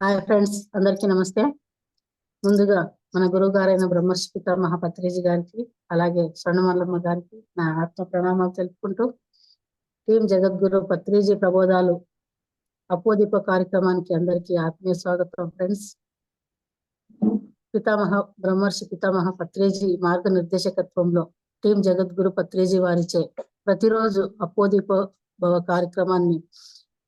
Hi friends అందరికీ నమస్తే. ముందుగా మన గురువు గారైన బ్రహ్మర్షి పితామహ పత్రిజీ గారికి అలాగే స్వర్ణమల్లమ్మ గారికి నా ఆత్మ ప్రణామాలు తెలుపుకుంటూ టీం జగద్గురు పత్రిజీ ప్రబోధాలు అపోదీప కార్యక్రమానికి అందరికీ ఆత్మీయ స్వాగతం ఫ్రెండ్స్ పితామహ బ్రహ్మర్షి పితామహ పత్రిజీ మార్గనిర్దేశకత్వంలో టీం జగద్గురు పత్రిజీ వారిచే ప్రతిరోజు అపోదీప భవ కార్యక్రమాన్ని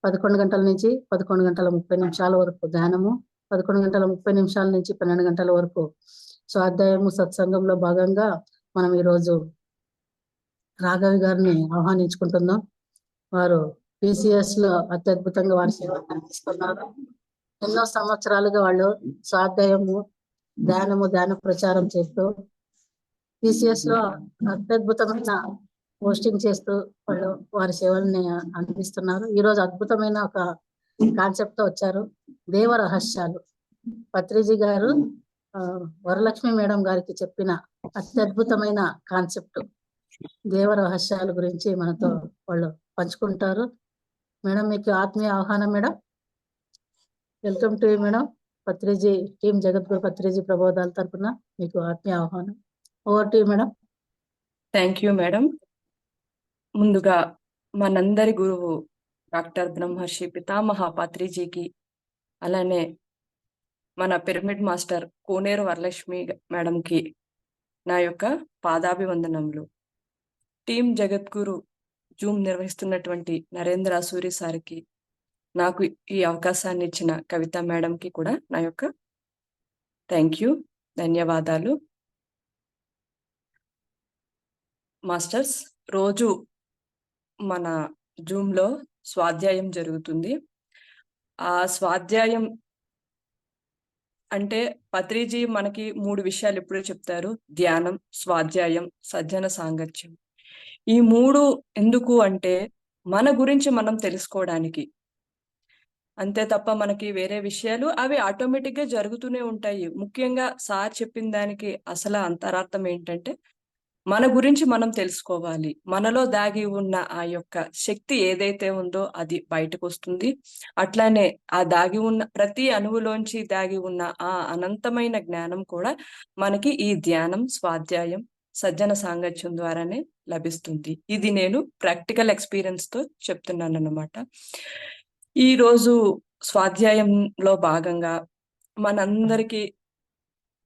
పదకొండు గంటల నుంచి పదకొండు గంటల ముప్పై నిమిషాల వరకు ధ్యానము పదకొండు గంటల ముప్పై నిమిషాల నుంచి పన్నెండు గంటల వరకు స్వాధ్యాయము సత్సంగంలో భాగంగా మనం ఈరోజు రాఘవి గారిని ఆహ్వానించుకుంటున్నాం. వారు పిసిఎస్లో అత్యద్భుతంగా వారి సేవలు అందిస్తున్నారు. ఎన్నో సంవత్సరాలుగా వాళ్ళు స్వాధ్యాయము ధ్యానము ధ్యాన ప్రచారం చేస్తూ పిసిఎస్లో అత్యద్భుతమైన పోస్టింగ్ చేస్తూ వాళ్ళు వారి సేవల్ని అందిస్తున్నారు. ఈ రోజు అద్భుతమైన ఒక కాన్సెప్ట్తో వచ్చారు. దేవ రహస్యాలు. పత్రిజీ గారు వరలక్ష్మి మేడం గారికి చెప్పిన అత్యద్భుతమైన కాన్సెప్ట్. దేవ రహస్యాల గురించి మనతో వాళ్ళు పంచుకుంటారు. మేడం మీకు ఆత్మీయ ఆహ్వానం madam. Welcome to madam. Patriji team జగద్గురు పత్రిజీ ప్రబోధాల తరపున మీకు ఆత్మీయ ఆహ్వానం. Over to madam. Thank you madam. ముందుగా మనందరి గురువు డాక్టర్ బ్రహ్మర్షి పితామహ పాత్రిజీకి అలానే మన పిరమిడ్ మాస్టర్ కోనేరు వరలక్ష్మి మేడంకి నా యొక్క పాదాభివందనములు. టీం జగద్గురు జూమ్ నిర్వహిస్తున్నటువంటి నరేంద్ర సూరి సార్కి నాకు ఈ అవకాశాన్ని ఇచ్చిన కవిత మేడంకి కూడా నా యొక్క థ్యాంక్ యూ ధన్యవాదాలు. మాస్టర్స్ రోజు మన జూమ్లో స్వాధ్యాయం జరుగుతుంది. ఆ స్వాధ్యాయం అంటే పత్రిజీ మనకి మూడు విషయాలు ఎప్పుడూ చెప్తారు. ధ్యానం స్వాధ్యాయం సజ్జన సాంగత్యం. ఈ మూడు ఎందుకు అంటే మన గురించి మనం తెలుసుకోవడానికి. అంతే తప్ప మనకి వేరే విషయాలు అవి ఆటోమేటిక్గా జరుగుతూనే ఉంటాయి. ముఖ్యంగా సార్ చెప్పిన దానికి అసలు అంతరార్థం ఏంటంటే మన గురించి మనం తెలుసుకోవాలి. మనలో దాగి ఉన్న ఆ యొక్క శక్తి ఏదైతే ఉందో అది బయటకు వస్తుంది. అట్లానే ఆ దాగి ఉన్న ప్రతి అణువులోంచి దాగి ఉన్న ఆ అనంతమైన జ్ఞానం కూడా మనకి ఈ ధ్యానం స్వాధ్యాయం సజ్జన సాంగత్యం ద్వారానే లభిస్తుంది. ఇది నేను ప్రాక్టికల్ ఎక్స్పీరియన్స్తో చెప్తున్నాను అన్నమాట ఈ రోజు స్వాధ్యాయంలో భాగంగా మనందరికీ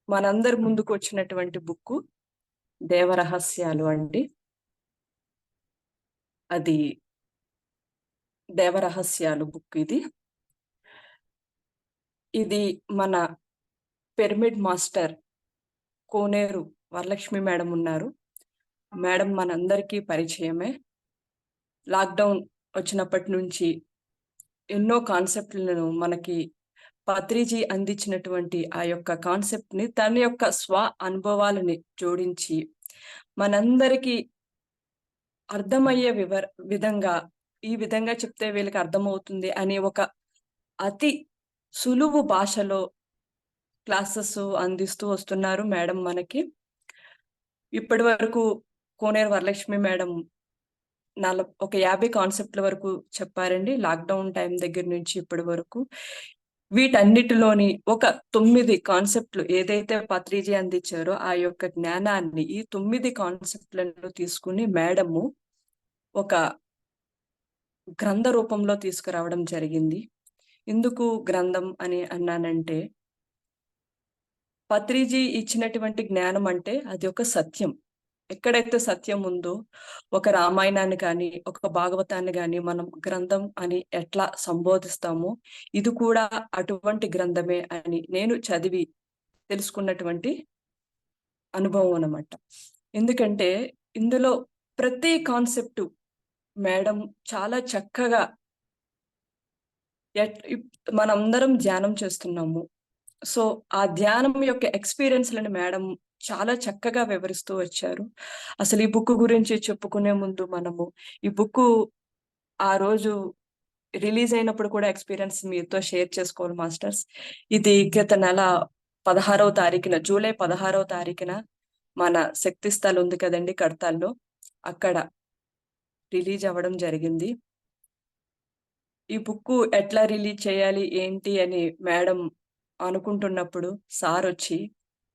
మనందరి ముందుకు వచ్చినటువంటి బుక్ దేవరహస్యాలు అండి. అది దేవరహస్యాలు బుక్ ఇది. ఇది మన pyramid master Koneru Varalakshmi madam ఉన్నారు. మేడం మనందరికీ పరిచయమే. లాక్డౌన్ వచ్చినప్పటి నుంచి ఎన్నో కాన్సెప్ట్లను మనకి పత్రిజీ అందించినటువంటి ఆ యొక్క కాన్సెప్ట్ని తన యొక్క స్వ అనుభవాలని జోడించి మనందరికీ అర్థమయ్యే వివర విధంగా ఈ విధంగా చెప్తే వీళ్ళకి అర్థమవుతుంది అనే ఒక అతి సులువు భాషలో క్లాసెస్ అందిస్తూ వస్తున్నారు మేడం మనకి. ఇప్పటి వరకు కోనేరు వరలక్ష్మి మేడం నల ఒక యాభై కాన్సెప్ట్ల వరకు చెప్పారండి. లాక్డౌన్ టైం దగ్గర నుంచి ఇప్పటి వరకు. వీటన్నిటిలోని ఒక తొమ్మిది కాన్సెప్ట్లు ఏదైతే పత్రిజీ అందించారో ఆ యొక్క జ్ఞానాన్ని ఈ తొమ్మిది కాన్సెప్ట్లను తీసుకుని మేడము ఒక గ్రంథ రూపంలో తీసుకురావడం జరిగింది. ఎందుకు గ్రంథం అని అన్నానంటే పత్రిజీ ఇచ్చినటువంటి జ్ఞానం అంటే అది ఒక సత్యం. ఎక్కడైతే సత్యం ఉందో ఒక రామాయణాన్ని కానీ ఒక భాగవతాన్ని కానీ మనం గ్రంథం అని ఎట్లా సంబోధిస్తామో ఇది కూడా అటువంటి గ్రంథమే అని నేను చదివి తెలుసుకున్నటువంటి అనుభవం అన్నమాట. ఎందుకంటే ఇందులో ప్రతి కాన్సెప్ట్ మేడం చాలా చక్కగా మనందరం ధ్యానం చేస్తున్నాము. సో ఆ ధ్యానం యొక్క ఎక్స్పీరియన్స్లను మేడం చాలా చక్కగా వివరిస్తూ వచ్చారు. అసలు ఈ బుక్ గురించి చెప్పుకునే ముందు మనము ఈ బుక్ ఆ రోజు రిలీజ్ అయినప్పుడు కూడా ఎక్స్పీరియన్స్ మీతో షేర్ చేసుకోవాలి మాస్టర్స్. ఇది గత నెల పదహారవ తారీఖున జూలై పదహారవ తారీఖున మన శక్తి స్థల్ ఉంది కదండి కడతాల్లో. అక్కడ రిలీజ్ అవ్వడం జరిగింది. ఈ బుక్ ఎట్లా రిలీజ్ చేయాలి ఏంటి అని మేడం అనుకుంటున్నప్పుడు సార్ వచ్చి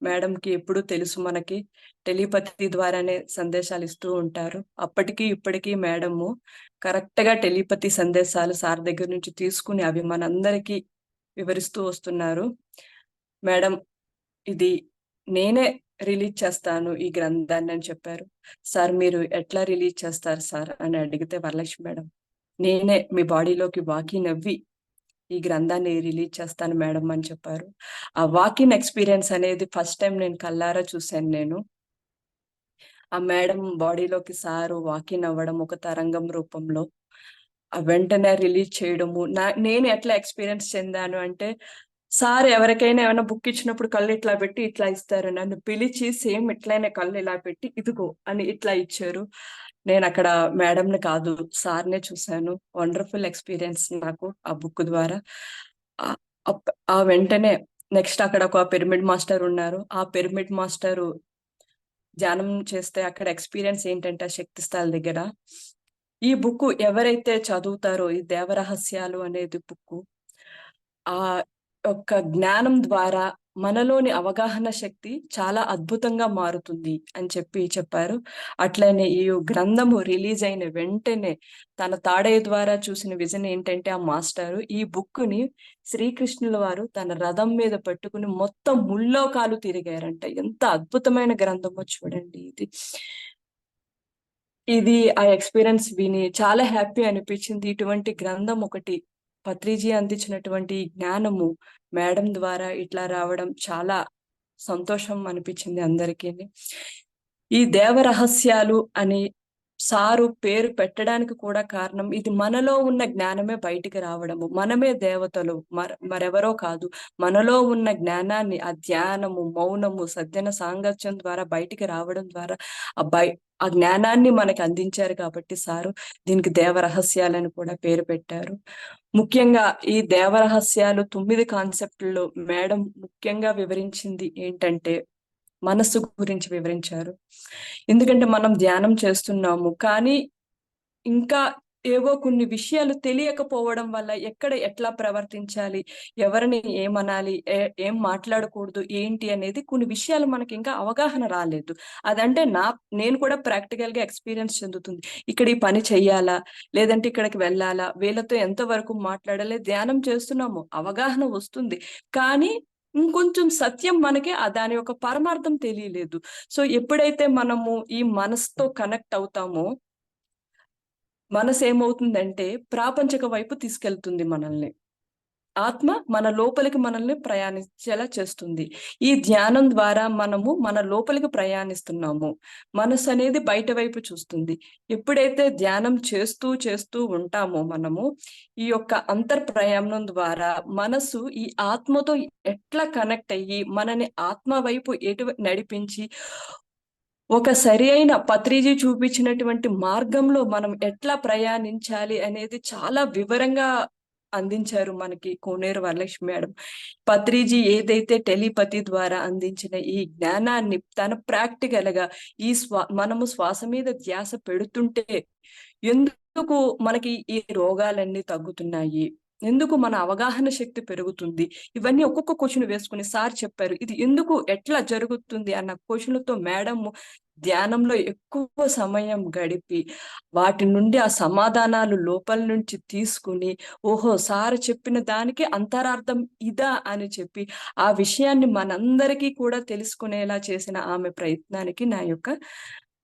మేడంకి ఎప్పుడు తెలుసు మనకి. టెలిపతి ద్వారానే సందేశాలు ఇస్తూ ఉంటారు. అప్పటికి ఇప్పటికీ మేడము కరెక్ట్గా టెలిపతి సందేశాలు సార్ దగ్గర నుంచి తీసుకుని అవి మనందరికీ వివరిస్తూ వస్తున్నారు. మేడం ఇది నేనే రిలీజ్ చేస్తాను ఈ గ్రంథాన్ని అని చెప్పారు. సార్ మీరు ఎట్లా రిలీజ్ చేస్తారు సార్? అని అడిగితే వరలక్ష్మి మేడం నేనే మీ బాడీలోకి వాకి నవ్వి ఈ గ్రంథాన్ని రిలీజ్ చేస్తాను మేడం అని చెప్పారు. ఆ వాకిన్ ఎక్స్పీరియన్స్ అనేది ఫస్ట్ టైం నేను కల్లారా చూశాను నేను. ఆ మేడం బాడీలోకి సారు వాకిన్ అవ్వడం ఒక తరంగం రూపంలో ఆ వెంటనే రిలీజ్ చేయడము. నా నేను ఎట్లా ఎక్స్పీరియన్స్ చెందాను అంటే సార్ ఎవరికైనా ఏమైనా బుక్ ఇచ్చినప్పుడు కళ్ళు ఇట్లా పెట్టి ఇట్లా ఇస్తారు. నన్ను పిలిచి సేమ్ ఇట్లనే కళ్ళు ఇలా పెట్టి ఇదిగో అని ఇట్లా ఇచ్చారు. నేను అక్కడ మేడంని కాదు సార్నే చూశాను. వండర్ఫుల్ ఎక్స్పీరియన్స్ నాకు ఆ బుక్ ద్వారా. ఆ- వెంటనే నెక్స్ట్ అక్కడ ఒక పిరమిడ్ మాస్టర్ ఉన్నారు. ఆ పిరమిడ్ మాస్టరు ధ్యానం చేస్తే అక్కడ ఎక్స్పీరియన్స్ ఏంటంటే శక్తి స్థల దగ్గర. ఈ బుక్ ఎవరైతే చదువుతారో ఈ దేవరహస్యాలు అనేది బుక్ ఆ యొక్క జ్ఞానం ద్వారా మనలోని అవగాహన శక్తి చాలా అద్భుతంగా మారుతుంది అని చెప్పి చెప్పారు. అట్లనే ఈ గ్రంథము రిలీజ్ అయిన వెంటనే తన తాడయ్య ద్వారా చూసిన విజన్ ఏంటంటే ఆ మాస్టారు ఈ బుక్కుని శ్రీకృష్ణుల వారు తన రథం మీద పట్టుకుని మొత్తం ముల్లోకాలు తిరిగారంట. ఎంత అద్భుతమైన గ్రంథమో చూడండి ఇది. ఇది ఆ ఎక్స్పీరియన్స్ విని చాలా హ్యాపీ అనిపించింది. ఇటువంటి గ్రంథం ఒకటి పత్రిజీ అందించినటువంటి జ్ఞానము మేడం ద్వారా ఇట్లా రావడం చాలా సంతోషం అనిపించింది అందరికీ ఈ దేవ రహస్యాలు అని సారు పేరు పెట్టడానికి కూడా కారణం ఇది మనలో ఉన్న జ్ఞానమే బయటికి రావడము. మనమే దేవతలు. మర మరెవరో కాదు. మనలో ఉన్న జ్ఞానాన్ని ఆ ధ్యానము మౌనము సజ్జన సాంగత్యం ద్వారా బయటికి రావడం ద్వారా ఆ బయ ఆ జ్ఞానాన్ని మనకి అందించారు కాబట్టి సారు దీనికి దేవరహస్యాలని కూడా పేరు పెట్టారు. ముఖ్యంగా ఈ దేవరహస్యాలు తొమ్మిది కాన్సెప్ట్లో మేడం ముఖ్యంగా వివరించింది ఏంటంటే మనస్సు గురించి వివరించారు. ఎందుకంటే మనం ధ్యానం చేస్తున్నాము. కానీ ఇంకా ఏవో కొన్ని విషయాలు తెలియకపోవడం వల్ల ఎక్కడ ఎట్లా ప్రవర్తించాలి? ఎవరిని ఏమనాలి? ఏ- ఏం మాట్లాడకూడదు? ఏంటి అనేది కొన్ని విషయాలు మనకి ఇంకా అవగాహన రాలేదు. అదంటే నా నేను కూడా ప్రాక్టికల్గా ఎక్స్పీరియన్స్ చెందుతుంది. ఇక్కడ ఈ పని చెయ్యాలా? లేదంటే ఇక్కడికి వెళ్ళాలా? వీళ్ళతో ఎంతవరకు మాట్లాడాలి? ధ్యానం చేస్తున్నాము. అవగాహన వస్తుంది. కానీ ఇంకొంచెం సత్యం మనకి ఆ దాని యొక్క పరమార్థం తెలియలేదు. సో ఎప్పుడైతే మనము ఈ మనసుతో కనెక్ట్ అవుతామో మనసు ఏమవుతుందంటే ప్రాపంచక వైపు తీసుకెళ్తుంది మనల్ని. ఆత్మ మన లోపలికి మనల్ని ప్రయాణించేలా చేస్తుంది. ఈ ధ్యానం ద్వారా మనము మన లోపలికి ప్రయాణిస్తున్నాము. మనసు అనేది బయట వైపు చూస్తుంది. ఎప్పుడైతే ధ్యానం చేస్తూ చేస్తూ ఉంటామో మనము ఈ యొక్క అంతర్ ప్రయాణం ద్వారా మనసు ఈ ఆత్మతో ఎట్లా కనెక్ట్ అయ్యి మనని ఆత్మ వైపు ఎటు నడిపించి ఒక సరి అయిన పత్రిజీ చూపించినటువంటి మార్గంలో మనం ఎట్లా ప్రయాణించాలి అనేది చాలా వివరంగా అందించారు మనకి కోనేరు వరలక్ష్మి మేడం. పత్రిజీ ఏదైతే టెలిపతి ద్వారా అందించిన ఈ జ్ఞానాన్ని తన ప్రాక్టికల్గా ఈ స్వా మనము శ్వాస మీద ధ్యాస పెడుతుంటే ఎందుకు మనకి ఈ రోగాలన్నీ తగ్గుతున్నాయి? ఎందుకు మన అవగాహన శక్తి పెరుగుతుంది? ఇవన్నీ ఒక్కొక్క క్వశ్చన్ వేసుకుని సార్ చెప్పారు. ఇది ఎందుకు ఎట్లా జరుగుతుంది? అన్న క్వశ్చన్లతో మేడం ధ్యానంలో ఎక్కువ సమయం గడిపి వాటి నుండి ఆ సమాధానాలు లోపల నుంచి తీసుకుని ఓహో సార్ చెప్పిన దానికి అంతరార్థం ఇదా అని చెప్పి ఆ విషయాన్ని మనందరికీ కూడా తెలుసుకునేలా చేసిన ఆమె ప్రయత్నానికి నా యొక్క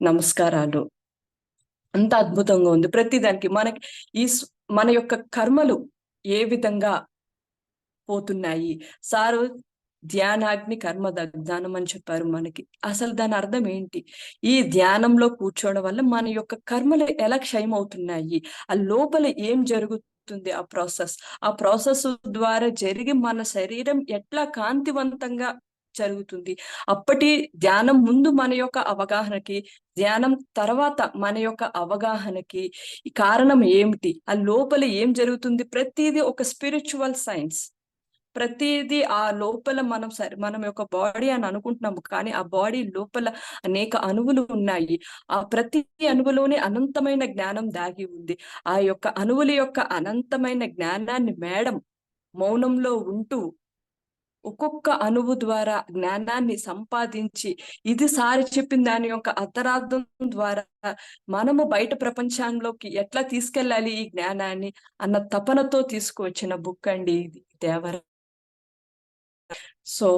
నమస్కారాలు. అంత అద్భుతంగా ఉంది. ప్రతి దానికి మనకి ఈ మన యొక్క కర్మలు ఏ విధంగా పోతున్నాయి? సారు ధ్యానాగ్ని కర్మ దగ్ధానం అని చెప్పారు మనకి. అసలు దాని అర్థం ఏంటి? ఈ ధ్యానంలో కూర్చోవడం వల్ల మన యొక్క కర్మలు ఎలా క్షయమవుతున్నాయి? ఆ లోపల ఏం జరుగుతుంది ఆ ప్రాసెస్? ఆ ప్రాసెస్ ద్వారా జరిగి మన శరీరం ఎట్లా కాంతివంతంగా జరుగుతుంది? అప్పటి ధ్యానం ముందు మన యొక్క అవగాహనకి ధ్యానం తర్వాత మన యొక్క అవగాహనకి కారణం ఏమిటి? ఆ లోపల ఏం జరుగుతుంది? ప్రతిదీ ఒక స్పిరిచువల్ సైన్స్. ప్రతిదీ ఆ లోపల మనం సరే మనం యొక్క బాడీ అని అనుకుంటున్నాము. కానీ ఆ బాడీ లోపల అనేక అణువులు ఉన్నాయి. ఆ ప్రతి అణువులోనే అనంతమైన జ్ఞానం దాగి ఉంది. ఆ యొక్క అణువుల యొక్క అనంతమైన జ్ఞానాన్ని మేడం మౌనంలో ఉంటూ ఒక్కొక్క అణువు ద్వారా జ్ఞానాన్ని సంపాదించి ఇది సారి చెప్పిన దాని యొక్క అర్థరార్థం ద్వారా మనము బయట ప్రపంచంలోకి ఎట్లా తీసుకెళ్ళాలి ఈ జ్ఞానాన్ని అన్న తపనతో తీసుకువచ్చిన బుక్ అండి ఇది. దేవర సో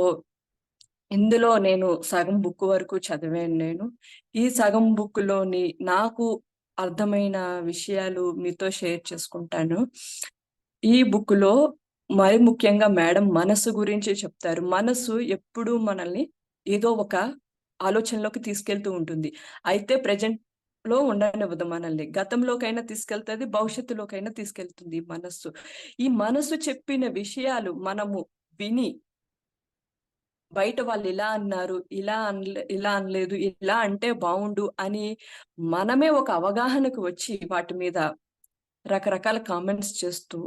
ఇందులో నేను సగం బుక్ వరకు చదివాను నేను. ఈ సగం బుక్లోని నాకు అర్థమైన విషయాలు మీతో షేర్ చేసుకుంటాను. ఈ బుక్లో మరి ముఖ్యంగా మేడం మనసు గురించి చెప్తారు. మనసు ఎప్పుడూ మనల్ని ఏదో ఒక ఆలోచనలోకి తీసుకెళ్తూ ఉంటుంది. అయితే ప్రజెంట్లో ఉండనివ్వదు మనల్ని. గతంలోకైనా తీసుకెళ్తుంది భవిష్యత్తులోకైనా తీసుకెళ్తుంది మనస్సు. ఈ మనసు చెప్పిన విషయాలు మనము విని బయట వాళ్ళు ఇలా అన్నారు ఇలా అనలే ఇలా అనలేదు ఇలా అంటే బాగుండు అని మనమే ఒక అవగాహనకు వచ్చి వాటి మీద రకరకాల కామెంట్స్ చేస్తూ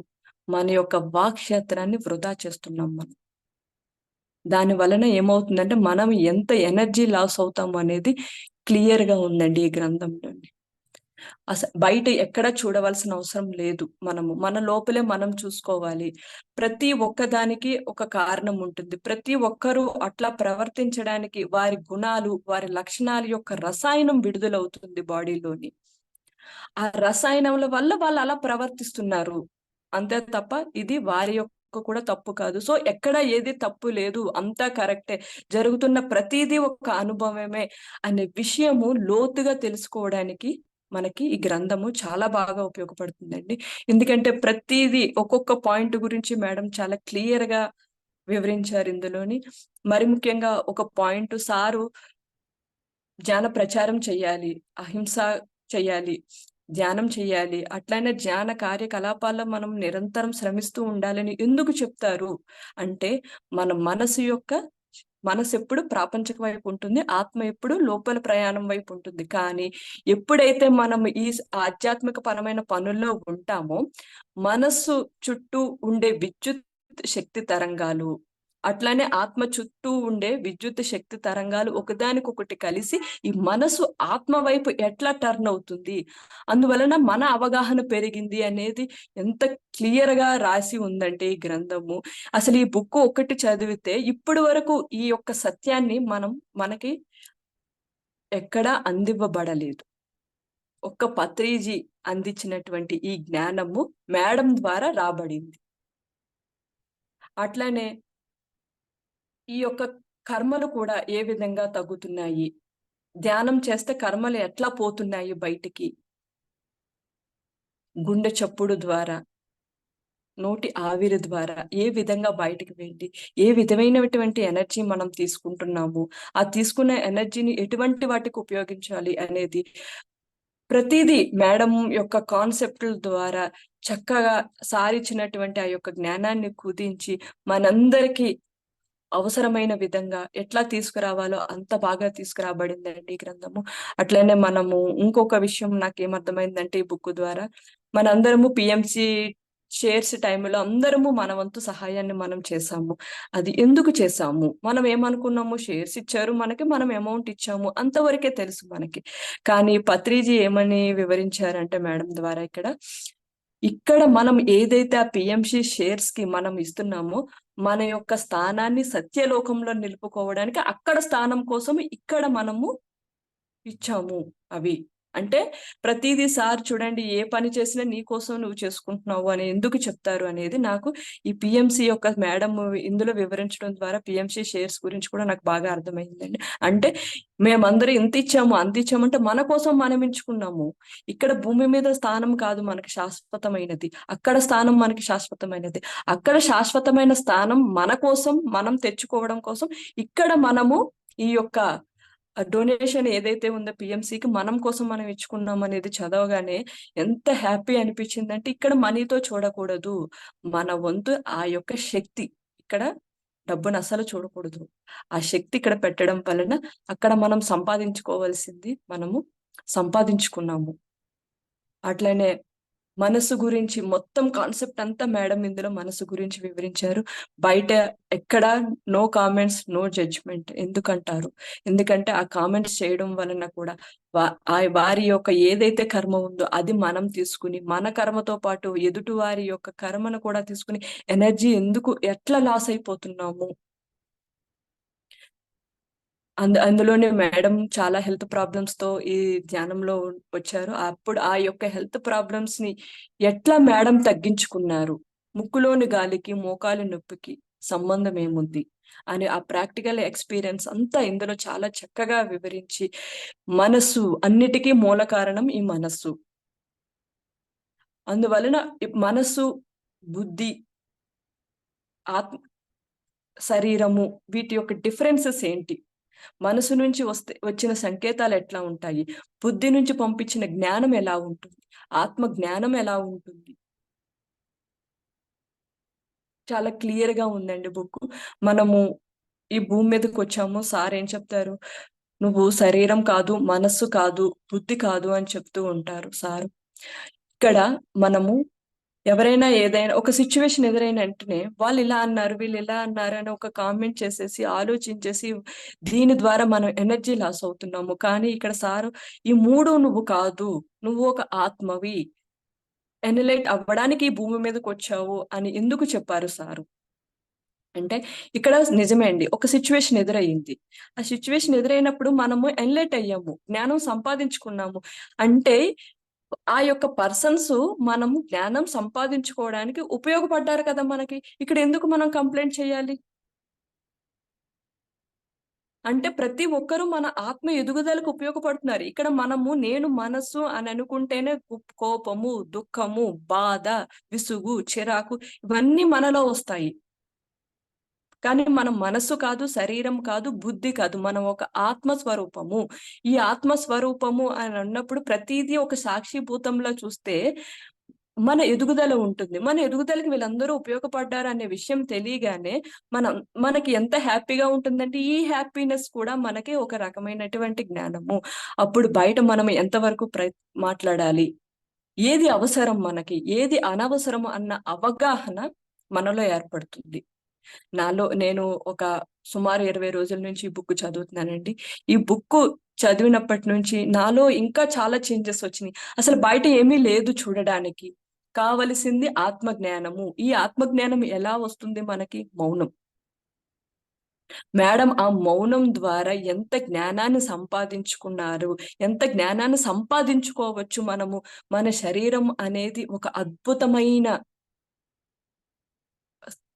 మన యొక్క వాక్క్షేత్రాన్ని వృధా చేస్తున్నాం మనం. దాని వలన ఏమవుతుందంటే మనం ఎంత ఎనర్జీ లాస్ అవుతాము అనేది క్లియర్గా ఉందండి ఈ గ్రంథంలోని. అసలు బయట ఎక్కడ చూడవలసిన అవసరం లేదు మనము. మన లోపలే మనం చూసుకోవాలి. ప్రతి ఒక్కదానికి ఒక కారణం ఉంటుంది. ప్రతి ఒక్కరూ అట్లా ప్రవర్తించడానికి వారి గుణాలు వారి లక్షణాల యొక్క రసాయనం విడుదలవుతుంది బాడీలోని. ఆ రసాయనముల వల్ల వాళ్ళు అలా ప్రవర్తిస్తున్నారు. అంతే తప్ప ఇది వారి యొక్క కూడా తప్పు కాదు. సో ఎక్కడ ఏది తప్పు లేదు అంతా కరెక్టే. జరుగుతున్న ప్రతిదీ ఒక అనుభవమే అనే విషయము లోతుగా తెలుసుకోవడానికి మనకి ఈ గ్రంథము చాలా బాగా ఉపయోగపడుతుందండి. ఎందుకంటే ప్రతిదీ ఒక్కొక్క పాయింట్ గురించి మేడం చాలా క్లియర్గా వివరించారు ఇందులోని. మరి ముఖ్యంగా ఒక పాయింట్ సారు ధ్యాన ప్రచారం చేయాలి అహింస చెయ్యాలి ధ్యానం చేయాలి అట్లనే ధ్యాన కార్యకలాపాల్లో మనం నిరంతరం శ్రమిస్తూ ఉండాలని ఎందుకు చెప్తారు? అంటే మన మనసు యొక్క మనసు ఎప్పుడు ప్రాపంచక వైపు ఉంటుంది ఆత్మ ఎప్పుడు లోపల ప్రయాణం వైపు ఉంటుంది. కానీ ఎప్పుడైతే మనం ఈ ఆధ్యాత్మిక పరమైన పనుల్లో ఉంటామో మనస్సు చుట్టూ ఉండే విద్యుత్ శక్తి తరంగాలు అట్లానే ఆత్మ చుట్టూ ఉండే విద్యుత్ శక్తి తరంగాలు ఒకదానికొకటి కలిసి ఈ మనసు ఆత్మ వైపు ఎట్లా టర్న్ అవుతుంది? అందువలన మన అవగాహన పెరిగింది అనేది ఎంత క్లియర్గా రాసి ఉందంటే ఈ గ్రంథము. అసలు ఈ బుక్ ఒకటి చదివితే ఇప్పటి వరకు ఈ యొక్క సత్యాన్ని మనం మనకి ఎక్కడా అందివ్వబడలేదు. ఒక్క పత్రిజీ అందించినటువంటి ఈ జ్ఞానము మేడం ద్వారా రాబడింది. అట్లానే ఈ యొక్క కర్మలు కూడా ఏ విధంగా తగ్గుతున్నాయి? ధ్యానం చేస్తే కర్మలు ఎట్లా పోతున్నాయి బయటికి? గుండె చప్పుడు ద్వారా నోటి ఆవిరి ద్వారా ఏ విధంగా బయటికి వెళ్ళి ఏ విధమైనటువంటి ఎనర్జీ మనం తీసుకుంటున్నాము? ఆ తీసుకున్న ఎనర్జీని ఎటువంటి వాటికి ఉపయోగించాలి అనేది ప్రతిదీ మేడం యొక్క కాన్సెప్ట్ల ద్వారా చక్కగా సారిచ్చినటువంటి ఆ యొక్క జ్ఞానాన్ని కుదించి మనందరికీ అవసరమైన విధంగా ఎట్లా తీసుకురావాలో అంత బాగా తీసుకురాబడిందండి ఈ గ్రంథము. అట్లనే మనము ఇంకొక విషయం నాకు ఏమర్థమైందంటే ఈ బుక్ ద్వారా మనందరము పిఎంసి షేర్స్ టైంలో అందరము మన వంతు సహాయాన్ని మనం చేసాము అది ఎందుకు చేసాము మనం ఏమనుకున్నాము? షేర్స్ ఇచ్చారు మనకి మనం అమౌంట్ ఇచ్చాము. అంతవరకే తెలుసు మనకి. కానీ పత్రిజీ ఏమని వివరించారంటే మేడం ద్వారా ఇక్కడ ఇక్కడ మనం ఏదైతే ఆ పిఎంసి షేర్స్కి మనం ఇస్తున్నామో మన యొక్క స్థానాన్ని సత్యలోకంలో నిలుపుకోవడానికి అక్కడ స్థానం కోసం ఇక్కడ మనము ఇచ్చాము అవి. అంటే ప్రతిదీ సార్ చూడండి ఏ పని చేసినా నీ కోసం నువ్వు చేసుకుంటున్నావు అని ఎందుకు చెప్తారు అనేది నాకు ఈ పిఎంసి యొక్క మేడం ఇందులో వివరించడం ద్వారా పిఎంసి షేర్స్ గురించి కూడా నాకు బాగా అర్థమైందండి. అంటే మేమందరూ ఇంత ఇచ్చాము అంత ఇచ్చామంటే మన కోసం మనం ఎంచుకున్నాము. ఇక్కడ భూమి మీద స్థానం కాదు మనకి శాశ్వతమైనది. అక్కడ స్థానం మనకి శాశ్వతమైనది. అక్కడ శాశ్వతమైన స్థానం మన కోసం మనం తెచ్చుకోవడం కోసం ఇక్కడ మనము ఈ యొక్క డొనేషన్ ఏదైతే ఉందో పిఎంసికి మనం కోసం మనం ఇచ్చుకున్నాం అనేది చదవగానే ఎంత హ్యాపీ అనిపించిందంటే ఇక్కడ మనీతో చూడకూడదు. మన వంతు ఆ యొక్క శక్తి ఇక్కడ డబ్బును అసలు చూడకూడదు. ఆ శక్తి ఇక్కడ పెట్టడం వలన అక్కడ మనం సంపాదించుకోవాల్సింది మనము సంపాదించుకున్నాము. అట్లనే మనసు గురించి మొత్తం కాన్సెప్ట్ అంతా మేడం ఇందులో మనసు గురించి వివరించారు. బయట ఎక్కడ నో కామెంట్స్ నో జడ్జ్మెంట్ ఎందుకంటారు? ఎందుకంటే ఆ కామెంట్స్ చేయడం వలన కూడా వా- ఆ వారి యొక్క ఏదైతే కర్మ ఉందో అది మనం తీసుకుని మన కర్మతో పాటు ఎదుటి వారి యొక్క కర్మను కూడా తీసుకుని ఎనర్జీ ఎందుకు ఎట్లా లాస్ అయిపోతున్నాము? అందు అందులోనే మేడం చాలా హెల్త్ ప్రాబ్లమ్స్తో ఈ ధ్యానంలో వచ్చారు. అప్పుడు ఆ యొక్క హెల్త్ ప్రాబ్లమ్స్ని ఎట్లా మేడం తగ్గించుకున్నారు? ముక్కులోని గాలికి మోకాలి నొప్పికి సంబంధం ఏముంది? అని ఆ ప్రాక్టికల్ ఎక్స్పీరియన్స్ అంతా ఇందులో చాలా చక్కగా వివరించి మనస్సు అన్నిటికీ మూల కారణం ఈ మనస్సు. అందువలన మనస్సు బుద్ధి ఆత్మ శరీరము వీటి యొక్క డిఫరెన్సెస్ ఏంటి? మనసు నుంచి వస్తే వచ్చిన సంకేతాలు ఎట్లా ఉంటాయి? బుద్ధి నుంచి పంపించిన జ్ఞానం ఎలా ఉంటుంది? ఆత్మ జ్ఞానం ఎలా ఉంటుంది? చాలా క్లియర్గా ఉందండి బుక్. మనము ఈ భూమి మీదకి వచ్చాము. సార్ ఏం చెప్తారు? నువ్వు శరీరం కాదు మనస్సు కాదు బుద్ధి కాదు అని చెప్తూ ఉంటారు సార్. ఇక్కడ మనము ఎవరైనా ఏదైనా ఒక సిచ్యువేషన్ ఎదురైన వెంటనే వాళ్ళు ఇలా అన్నారు వీళ్ళు ఇలా అన్నారు అని ఒక కామెంట్ చేసేసి ఆలోచించేసి దీని ద్వారా మనం ఎనర్జీ లాస్ అవుతున్నాము. కానీ ఇక్కడ సారు ఈ మూడు నువ్వు కాదు నువ్వు ఒక ఆత్మవి. ఎనలైట్ అవ్వడానికి ఈ భూమి మీదకి వచ్చావు అని ఎందుకు చెప్పారు సారు? అంటే ఇక్కడ నిజమే అండి ఒక సిచ్యువేషన్ ఎదురయ్యింది. ఆ సిచ్యువేషన్ ఎదురైనప్పుడు మనము ఎన్లైట్ అయ్యాము జ్ఞానం సంపాదించుకున్నాము. అంటే ఆ యొక్క పర్సన్స్ మనము జ్ఞానం సంపాదించుకోవడానికి ఉపయోగపడ్డారు కదా మనకి. ఇక్కడ ఎందుకు మనం కంప్లైంట్ చేయాలి? అంటే ప్రతి ఒక్కరూ మన ఆత్మ ఎదుగుదలకు ఉపయోగపడుతున్నారు. ఇక్కడ మనము నేను మనస్సు అని అనుకుంటేనే కు- కోపము దుఃఖము బాధ విసుగు చిరాకు ఇవన్నీ మనలో వస్తాయి. కానీ మనం మనస్సు కాదు శరీరం కాదు బుద్ధి కాదు మనం ఒక ఆత్మ స్వరూపము ఈ ఆత్మ స్వరూపము అని అన్నప్పుడు ప్రతిదీ ఒక సాక్షిభూతంలో చూస్తే మన ఎదుగుదల ఉంటుంది. మన ఎదుగుదలకి వీళ్ళందరూ ఉపయోగపడ్డారు అనే విషయం తెలియగానే మనం మనకి ఎంత హ్యాపీగా ఉంటుందంటే ఈ హ్యాపీనెస్ కూడా మనకి ఒక రకమైనటువంటి జ్ఞానము. అప్పుడు బయట మనం ఎంతవరకు ప్ర మాట్లాడాలి? ఏది అవసరం మనకి? ఏది అనవసరం అన్న అవగాహన మనలో ఏర్పడుతుంది. నాలో నేను ఒక సుమారు ఇరవై రోజుల నుంచి ఈ బుక్ చదువుతున్నానండి. ఈ బుక్ చదివినప్పటి నుంచి నాలో ఇంకా చాలా చేంజెస్ వచ్చినాయి. అసలు బయట ఏమీ లేదు చూడడానికి. కావలసింది ఆత్మ జ్ఞానము ఈ ఆత్మ జ్ఞానం ఎలా వస్తుంది మనకి? మౌనం. మేడం ఆ మౌనం ద్వారా ఎంత జ్ఞానాన్ని సంపాదించుకున్నారు? ఎంత జ్ఞానాన్ని సంపాదించుకోవచ్చు మనము? మన శరీరం అనేది ఒక అద్భుతమైన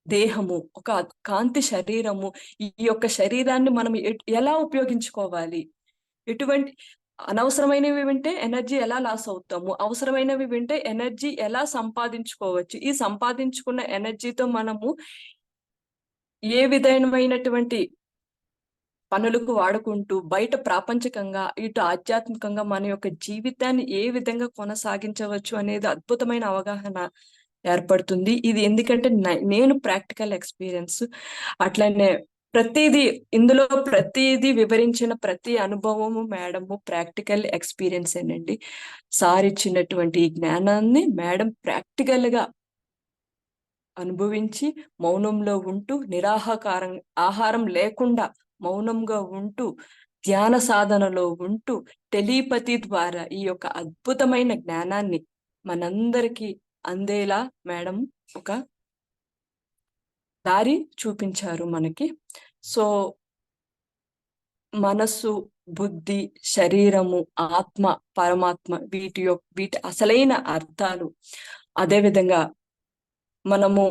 దేహము ఒక కాంతి శరీరము ఈ యొక్క శరీరాన్ని మనం ఎలా ఉపయోగించుకోవాలి? ఎటువంటి అనవసరమైనవి వింటే ఎనర్జీ ఎలా లాస్ అవుతాము? అవసరమైనవి వింటే ఎనర్జీ ఎలా సంపాదించుకోవచ్చు? ఈ సంపాదించుకున్న ఎనర్జీతో మనము ఏ విధమైనటువంటి పనులకు వాడుకుంటూ బయట ప్రాపంచికంగా ఇటు ఆధ్యాత్మికంగా మన యొక్క జీవితాన్ని ఏ విధంగా కొనసాగించవచ్చు అనేది అద్భుతమైన అవగాహన. ఏర్పడుతుంది. ఇది ఎందుకంటే నేను ప్రాక్టికల్ ఎక్స్పీరియన్స్ అట్లనే ప్రతిదీ ఇందులో ప్రతిదీ వివరించిన ప్రతి అనుభవము మేడము ప్రాక్టికల్ ఎక్స్పీరియన్స్ ఏనండి సార్ ఇచ్చినటువంటి ఈ జ్ఞానాన్ని మేడం ప్రాక్టికల్గా అనుభవించి మౌనంలో ఉంటూ నిరాహాకారం ఆహారం లేకుండా మౌనంగా ఉంటూ ధ్యాన సాధనలో ఉంటూ టెలిపతి ద్వారా ఈ యొక్క అద్భుతమైన జ్ఞానాన్ని మనందరికీ అందేలా మేడం ఒక దారి చూపించారు మనకి. సో మనస్సు బుద్ధి శరీరము ఆత్మ పరమాత్మ వీటి యొక్క వీటి అసలైన అర్థాలు. అదే విధంగా మనము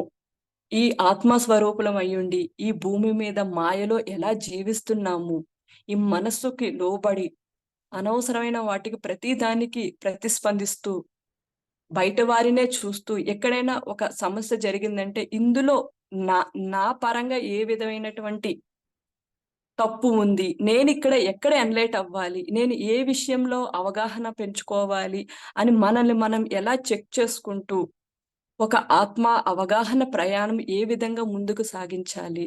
ఈ ఆత్మ స్వరూపులం అయ్యుండి ఈ భూమి మీద మాయలో ఎలా జీవిస్తున్నాము? ఈ మనస్సుకి లోబడి అనవసరమైన వాటికి ప్రతి దానికి ప్రతిస్పందిస్తూ బయట వారినే చూస్తూ ఎక్కడైనా ఒక సమస్య జరిగిందంటే ఇందులో నా నా పరంగా ఏ విధమైనటువంటి తప్పు ఉంది? నేను ఇక్కడ ఎక్కడ ఎన్లైట్ అవ్వాలి? నేను ఏ విషయంలో అవగాహన పెంచుకోవాలి? అని మనల్ని మనం ఎలా చెక్ చేసుకుంటూ ఒక ఆత్మ అవగాహన ప్రయాణం ఏ విధంగా ముందుకు సాగించాలి?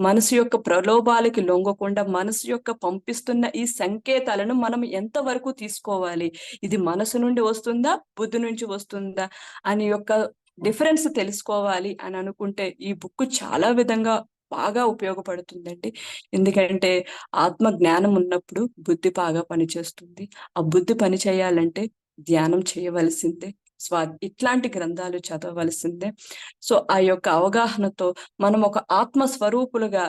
మనసు యొక్క ప్రలోభాలకి లొంగకుండా మనసు యొక్క పంపిస్తున్న ఈ సంకేతాలను మనం ఎంతవరకు తీసుకోవాలి? ఇది మనసు నుండి వస్తుందా? బుద్ధి నుంచి వస్తుందా? అని యొక్క డిఫరెన్స్ తెలుసుకోవాలి అని అనుకుంటే ఈ బుక్ చాలా విధంగా బాగా ఉపయోగపడుతుందండి. ఎందుకంటే ఆత్మ జ్ఞానం ఉన్నప్పుడు బుద్ధి బాగా పనిచేస్తుంది. ఆ బుద్ధి పని చేయాలంటే ధ్యానం చేయవలసిందే. స్వా ఇట్లాంటి గ్రంథాలు చదవవలసిందే. సో ఆ యొక్క అవగాహనతో మనం ఒక ఆత్మ స్వరూపులుగా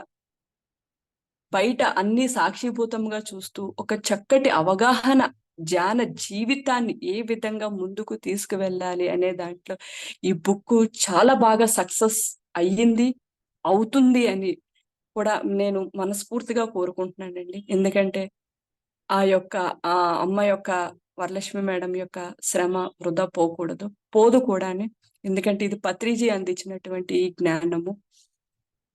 బయట అన్ని సాక్షిభూతంగా చూస్తూ ఒక చక్కటి అవగాహన ధ్యాన జీవితాన్ని ఏ విధంగా ముందుకు తీసుకువెళ్ళాలి అనే దాంట్లో ఈ బుక్ చాలా బాగా సక్సెస్ అయ్యింది అవుతుంది అని కూడా నేను మనస్ఫూర్తిగా కోరుకుంటున్నానండి. ఎందుకంటే ఆ యొక్క ఆ అమ్మ యొక్క వరలక్ష్మి మేడం యొక్క శ్రమ వృధా పోకూడదు. పోదు కూడానే. ఎందుకంటే ఇది పత్రిజీ అందించినటువంటి ఈ జ్ఞానము.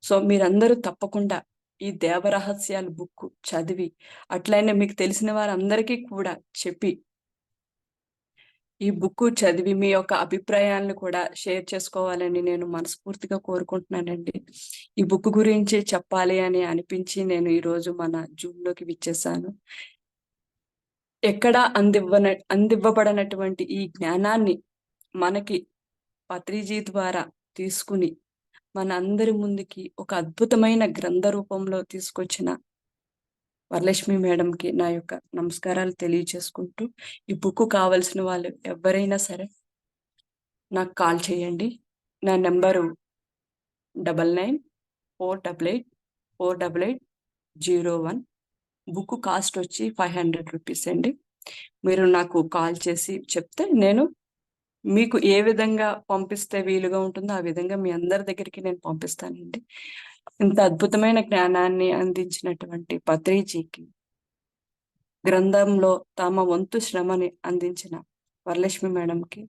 సో మీరందరూ తప్పకుండా ఈ దేవరహస్యాలు బుక్ చదివి అట్లయినా మీకు తెలిసిన వారందరికీ కూడా చెప్పి ఈ బుక్ చదివి మీ యొక్క అభిప్రాయాలను కూడా షేర్ చేసుకోవాలని నేను మనస్ఫూర్తిగా కోరుకుంటున్నానండి. ఈ బుక్ గురించి చెప్పాలి అని అనిపించి నేను ఈ రోజు మన జూమ్లోకి విచ్చేసాను ఎక్కడ అందివ్వన అందివ్వబడినటువంటి ఈ జ్ఞానాన్ని మనకి పత్రిజీ ద్వారా తీసుకుని మన అందరి ముందుకి ఒక అద్భుతమైన గ్రంథ రూపంలో తీసుకొచ్చిన వరలక్ష్మి మేడంకి నా యొక్క నమస్కారాలు తెలియజేసుకుంటూ ఈ బుక్ కావలసిన వాళ్ళు ఎవరైనా సరే నాకు కాల్ చేయండి. నా number double nine four double eight four double eight zero one book cost వచ్చి ఫైవ్ హండ్రెడ్ రూపీస్ అండి. మీరు నాకు కాల్ చేసి చెప్తే నేను మీకు ఏ విధంగా పంపిస్తే వీలుగా ఉంటుందో ఆ విధంగా మీ అందరి దగ్గరికి నేను పంపిస్తానండి. ఇంత అద్భుతమైన జ్ఞానాన్ని అందించినటువంటి పత్రిజీకి గ్రంథంలో తమ వంతు శ్రమని అందించిన వరలక్ష్మి మేడంకి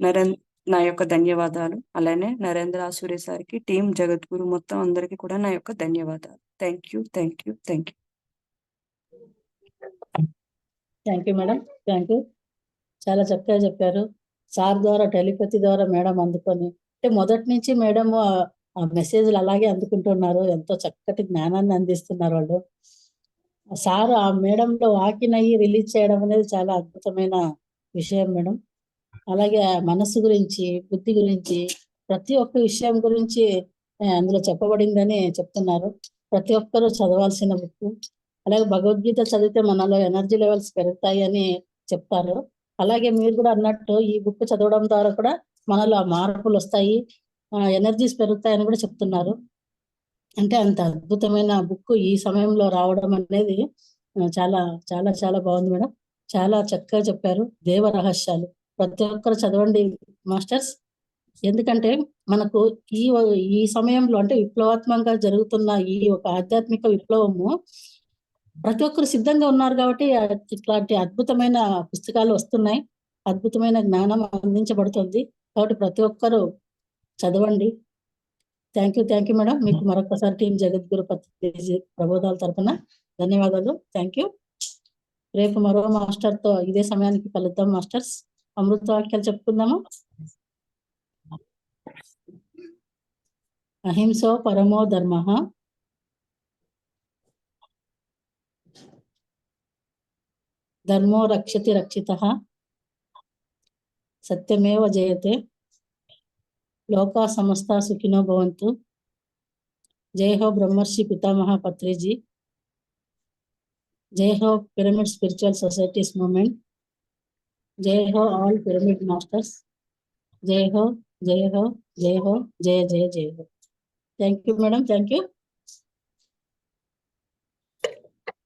నరేంద్ర నా యొక్క ధన్యవాదాలు. అలానే నరేంద్ర ఆసూరి సార్కి టీం జగద్గురు మొత్తం అందరికీ కూడా నా యొక్క ధన్యవాదాలు. Thank you thank you thank you. Thank you madam thank you చాలా చక్కగా చెప్పారు. సార్ ద్వారా టెలిపతి ద్వారా మేడం అందుకొని అంటే మొదటి నుంచి మేడం ఆ మెసేజ్లు అలాగే అందుకుంటున్నారు. ఎంతో చక్కటి జ్ఞానాన్ని అందిస్తున్నారు వాళ్ళు. సార్ ఆ మేడంలో వాకిన్ అయ్యి రిలీజ్ చేయడం అనేది చాలా అద్భుతమైన విషయం మేడం. అలాగే మనసు మనస్సు గురించి బుద్ధి గురించి ప్రతి ఒక్క విషయం గురించి అందులో చెప్పబడిందని చెప్తున్నారు. ప్రతి ఒక్కరూ చదవాల్సిన బుక్ అలాగే భగవద్గీత చదివితే మనలో ఎనర్జీ లెవెల్స్ పెరుగుతాయి అని చెప్తారు. అలాగే మీరు కూడా అన్నట్టు ఈ బుక్ చదవడం ద్వారా కూడా మనలో ఆ మార్పులు వస్తాయి ఎనర్జీస్ పెరుగుతాయని కూడా చెప్తున్నారు. అంటే అంత అద్భుతమైన బుక్ ఈ సమయంలో రావడం అనేది చాలా చాలా చాలా బాగుంది మేడం. చాలా చక్కగా చెప్పారు. దేవ రహస్యాలు. ప్రతి ఒక్కరు చదవండి మాస్టర్స్. ఎందుకంటే మనకు ఈ ఈ సమయంలో అంటే విప్లవాత్మకంగా జరుగుతున్న ఈ ఒక ఆధ్యాత్మిక విప్లవము ప్రతి ఒక్కరు సిద్ధంగా ఉన్నారు కాబట్టి ఇట్లాంటి అద్భుతమైన పుస్తకాలు వస్తున్నాయి. అద్భుతమైన జ్ఞానం అందించబడుతుంది. కాబట్టి ప్రతి ఒక్కరూ చదవండి. Thank you thank you madam. మీకు మరొకసారి టీం జగద్గురు పత్రిక ప్రబోధాల తరపున ధన్యవాదాలు. Thank you. రేపు మరో మాస్టర్తో ఇదే సమయానికి కలుద్దాం మాస్టర్స్. అమృత వాక్యాలు చెప్పుకుందాము? అహింసో పరమో ధర్మ धर्मो रक्षति रक्षितः। सत्यमेव जयते। लोका समस्ता सुखिनो भवन्तु। जय हो ब्रह्मर्षि पितामह पत्रीजी। जय हो पिरामिड स्पिरिचुअल सोसाइटीज मूवमेंट जय हो ऑल पिरामिड मास्टर्स जय हो जय हो जय हो जय जय जय हो thank you madam thank you